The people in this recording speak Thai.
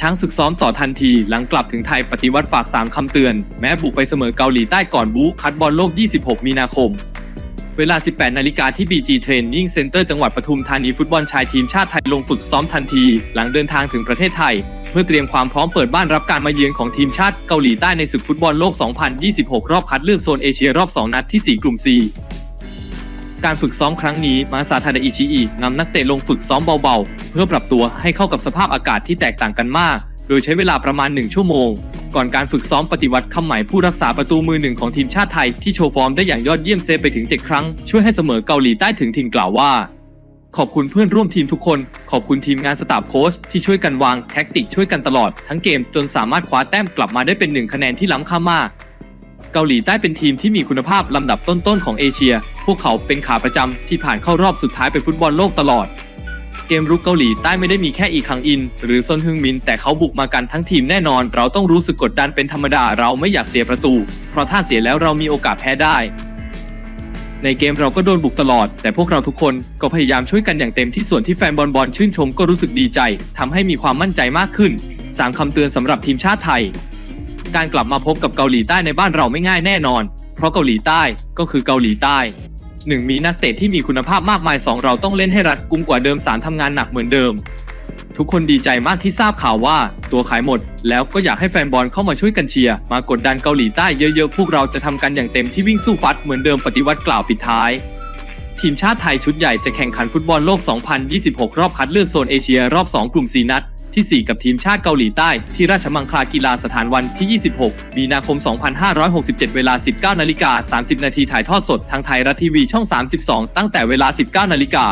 ช้างศึกซ้อมต่อทันทีหลังกลับถึงไทยปฏิวัติฝาก 3 คำเตือน แม้บุกไปเสมอเกาหลีใต้ก่อนบู๊คัดบอลโลก 26 มีนาคม เวลา 18 นาฬิกาที่ BG Training Center จังหวัดปทุมธานีฟุตบอลชายทีมชาติไทยลงฝึกซ้อมทันที หลังเดินทางถึงประเทศไทย เพื่อเตรียมความพร้อมเปิดบ้านรับการมาเยือนของทีมชาติเกาหลีใต้ในศึกฟุตบอลโลก 2026 รอบคัดเลือกโซนเอเชียรอบ 2 นัดที่ 4 กลุ่ม C การฝึกซ้อมครั้งนี้มาซาทาเดอิชิอินำนักเตะลงฝึกซ้อมเบาๆ เพื่อปรับตัวให้เข้ากับสภาพอากาศที่แตกต่างกันมาก โดยใช้เวลาประมาณ 1 ชั่วโมง ก่อนการฝึกซ้อมปฏิวัติคำใหม่ผู้รักษาประตูมือหนึ่งของทีมชาติไทยที่โชว์ฟอร์มได้อย่างยอดเยี่ยมเซฟไปถึง 7 ครั้ง ช่วยให้เสมอเกาหลีใต้ถึงถิ่นกล่าวว่า ขอบคุณเพื่อนร่วมทีมทุกคน ขอบคุณทีมงานสตาฟโค้ชที่ช่วยกันวางแท็กติกช่วยกันตลอด ทั้งเกมจนสามารถคว้าแต้มกลับมาได้เป็นหนึ่งคะแนนที่ล้ำค่ามากเกาหลีใต้เป็นทีมที่มีคุณภาพลำดับต้นๆของเอเชีย วกเขาเป็นขาประจำที่ผ่านเข้ารอบสุดท้ายไปฟุตบอลโลกตลอด เกมรุกเกาหลีใต้ไม่ได้มีแค่อีคังอิน หรือซนฮึงมิน แต่เขาบุกมากันทั้งทีมแน่นอน เราต้องรู้สึกกดดันเป็นธรรมดาเราไม่อยากเสียประตู เพราะถ้าเสียแล้วเรามีโอกาสแพ้ได้ ในเกมเราก็โดนบุกตลอด แต่พวกเราทุกคนก็พยายามช่วยกันอย่างเต็มที่ส่วนที่แฟนบอลบอลชื่นชมก็รู้สึกดีใจทำให้มีความมั่นใจมากขึ้นสามคำเตือนสำหรับทีมชาติไทย การกลับมาพบกับเกาหลีใต้ในบ้านเราไม่ง่ายแน่นอน เพราะเกาหลีใต้ก็คือเกาหลีใต้ หนึ่งมีนักเตะที่มีคุณภาพมากมายสองเราต้องเล่นให้รัดกุมกว่าเดิมสามทำงานหนักเหมือนเดิม ทุกคนดีใจมากที่ทราบข่าวว่าตัวขายหมด แล้วก็อยากให้แฟนบอลเข้ามาช่วยกันเชียร์ มากดดันเกาหลีใต้เยอะๆ พวกเราจะทำกันอย่างเต็มที่วิ่งสู้ฟัดเหมือนเดิมปฏิวัติกล่าวปิดท้าย ทีมชาติไทยชุดใหญ่จะแข่งขันฟุตบอลโลก 2026 รอบคัดเลือกโซนเอเชียรอบ 2 กลุ่ม 4 นัด ที่ 4 กับทีมชาติเกาหลีใต้ที่ราชมังคลากีฬาสถานวันที่ 26 มีนาคม 2567 เวลา 19นาฬิกา30 นาทีถ่ายทอดสดทางไทยรัฐทีวีช่อง 32 ตั้งแต่เวลา 19นาฬิกา